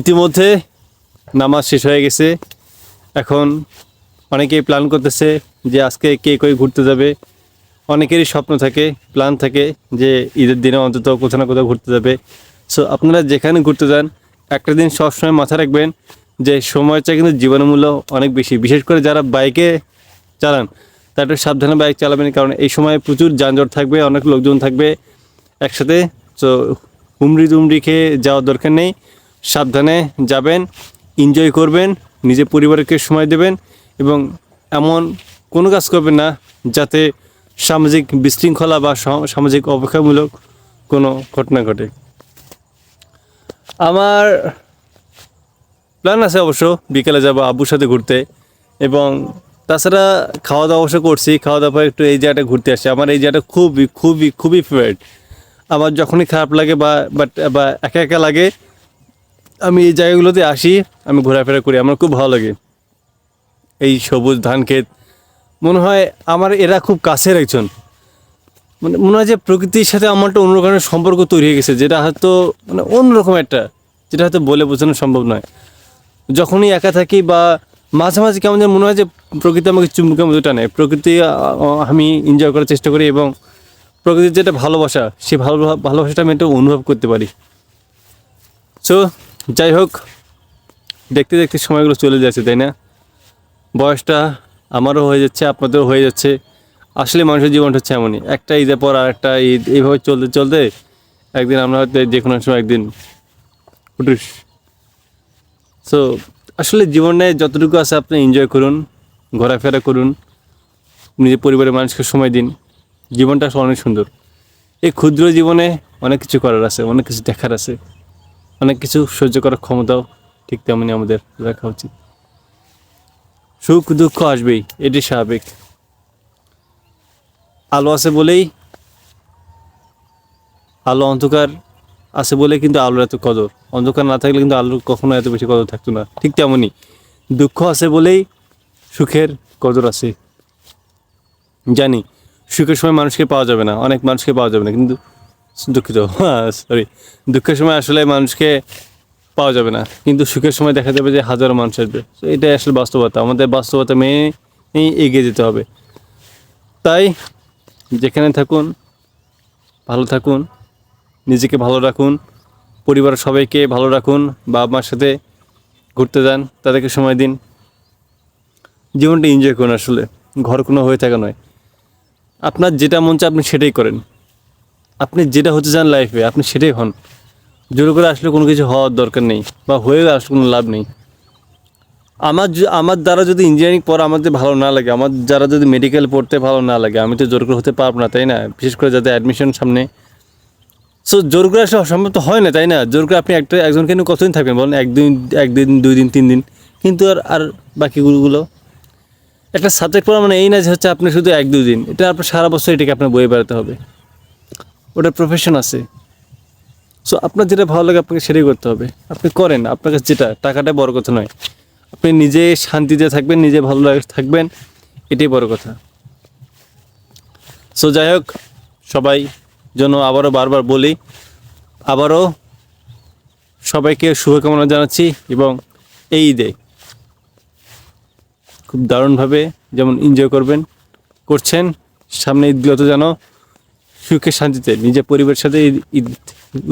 ইতিমধ্যে নামাজ শেষ হয়ে গেছে। এখন অনেকেই প্ল্যান করতেছে যে আজকে কে কই ঘুরতে যাবে। অনেকেরই স্বপ্ন থাকে প্ল্যান থাকে যে ঈদের দিনে অন্তত কোথাও না কোথাও ঘুরতে যাবে। সো আপনারা যেখানে ঘুরতে যান, একটা দিন সবসময় মাথায় রাখবেন যে সময়টা কিন্তু জীবনমূল্য অনেক বেশি। বিশেষ করে যারা বাইকে চালান, তারা একটু সাবধানে বাইক চালাবেন কারণ এই সময় প্রচুর যানজট থাকবে, অনেক লোকজন থাকবে একসাথে। তো হুমড়ি তুমড়ি খেয়ে যাওয়ার দরকার নেই। সাবধানে যাবেন এনজয় করবেন নিজের পরিবারকে সময় দেবেন এবং এমন কোনো কাজ করবেন না যাতে সামাজিক বিশৃঙ্খলা বা সামাজিক অপেক্ষামূলক কোনো ঘটনা ঘটে। আমার প্ল্যান আছে অবশ্য বিকেলে যাব আব্বুর সাথে ঘুরতে এবং তাছাড়া খাওয়া দাওয়া অবশ্য করছি খাওয়া দাওয়ার পর একটু এই জায়গাটা ঘুরতে আসি আমার এই জায়গাটা খুবই খুবই খুবই ফেভারিট আমার যখনই খারাপ লাগে বা বাট বা একা একা লাগে আমি এই জায়গাগুলোতে আসি, আমি ঘোরাফেরা করি, আমার খুব ভালো লাগে। এই সবুজ ধান ক্ষেত, মনে হয় আমার এরা খুব কাছের একজন। মানে মনে হয় যে প্রকৃতির সাথে আমার একটা অন্য রকমের সম্পর্ক তৈরি হয়ে গেছে, যেটা হয়তো মানে অন্যরকম একটা, যেটা হয়তো বলে বোঝানো সম্ভব নয়। যখনই একা থাকি বা মাঝে মাঝে কেমন যেন মনে হয় যে প্রকৃতি আমাকে চুমুকের মতো টানে। প্রকৃতি আমি এনজয় করার চেষ্টা করি এবং প্রকৃতির যেটা ভালোবাসা, সেই ভালো, ভালোবাসাটা আমি একটু অনুভব করতে পারি। সো যাই হোক দেখতে দেখতে সময়গুলো চলে যাচ্ছে, তাই না? বয়সটা আমারও হয়ে যাচ্ছে, আপনাদেরও হয়ে যাচ্ছে। আসলে মানুষের জীবনটা হচ্ছে এমনই। একটা ঈদের পর আর একটা ঈদ, এইভাবে চলতে চলতে একদিন আমরা হয়তো যে কোনো সময় একদিন উঠিস। সো আসলে জীবনে যতটুকু আছে আপনি এনজয় করুন, ঘোরাফেরা করুন, নিজের পরিবারের মানুষকে সময় দিন। জীবনটা অনেক সুন্দর। এই ক্ষুদ্র জীবনে অনেক কিছু করার আছে, অনেক কিছু দেখার আছে। অনেক কিছু সহ্য করার ক্ষমতাও ঠিক তেমনি আমাদের রাখা উচিত। সুখ দুঃখ আসবেই এটি স্বাভাবিক। আলো আছে বলেই, আলো অন্ধকার আছে বলে কিন্তু আলোর এত কদর। অন্ধকার না থাকলে কিন্তু আলোর কখনো এত বেশি কদর থাকতো না, ঠিক তেমনই। দুঃখ আছে বলেই সুখের কদর আছে। জানি, সুখের সময় মানুষকে পাওয়া যাবে না, অনেক মানুষকে পাওয়া যাবে না, কিন্তু দুঃখিত। হ্যাঁ সরি দুঃখের সময় আসলে মানুষকে পাওয়া যাবে না। কিন্তু সুখের সময় দেখা যাবে যে হাজারো মানুষ আসবে। তো এটাই আসলে বাস্তবতা। আমাদের বাস্তবতা মেনে নিয়েই এগিয়ে যেতে হবে। তাই যেখানে থাকুন, ভালো থাকুন, নিজেকে ভালো রাখুন, পরিবারের সবাইকে ভালো রাখুন বাবা মার সাথে ঘুরতে যান, তাদেরকে সময় দিন। জীবনটা এনজয় করুন আসলে। ঘর কোনো হয়ে থাকা নয়। আপনার যেটা মন চায় আপনি সেটাই করেন। আপনি যেটা হতে চান লাইফে আপনি সেটাই হন। জোর করে আসলে কোনো কিছু হওয়ার দরকার নেই বা হয়ে আসলে কোনো লাভ নেই। আমার আমার দ্বারা যদি ইঞ্জিনিয়ারিং পড়া আমাদের ভালো না লাগে, আমার যারা যদি মেডিকেল পড়তে ভালো না লাগে, আমি তো জোর করে হতে পারব না, তাই না? বিশেষ করে যাদের অ্যাডমিশন সামনে। সো জোর করে আসলে অসম্ভব তো হয় না, তাই না? জোর করে আপনি একটা, একজনকে নিয়ে কতদিন থাকবেন বলেন? একদিন একদিন দুই দিন তিন দিন কিন্তু আর আর বাকিগুলো? একটা সাবজেক্ট পড়া মানে এই না যে হচ্ছে আপনি শুধু এক দুই দিন এটা আপনার সারা বছর এটাকে আপনার বয়ে বেড়াতে হবে। ওটা প্রফেশন আছে। সো আপনার যেটা ভালো লাগে, আপনাকে সেটাই করতে হবে। আপনি করেন, আপনার কাছে যেটা, টাকাটা বড় কথা নয়। আপনি নিজে শান্তিতে থাকবেন, নিজে ভালো লাগে থাকবেন, এটাই বড় কথা। সো যাই হোক, সবাই জন্য আবারও বারবার বলি, আবারও সবাইকে শুভকামনা জানাচ্ছি এবং এই ঈদে খুব দারুণভাবে যেমন এনজয় করবেন, করছেন, সামনে ঈদগুলোতে যেন সুখে শান্তিতে নিজের পরিবারের সাথে ঈদ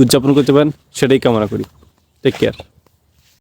উদযাপন করতে পারেন সেটাই কামনা করি। Take care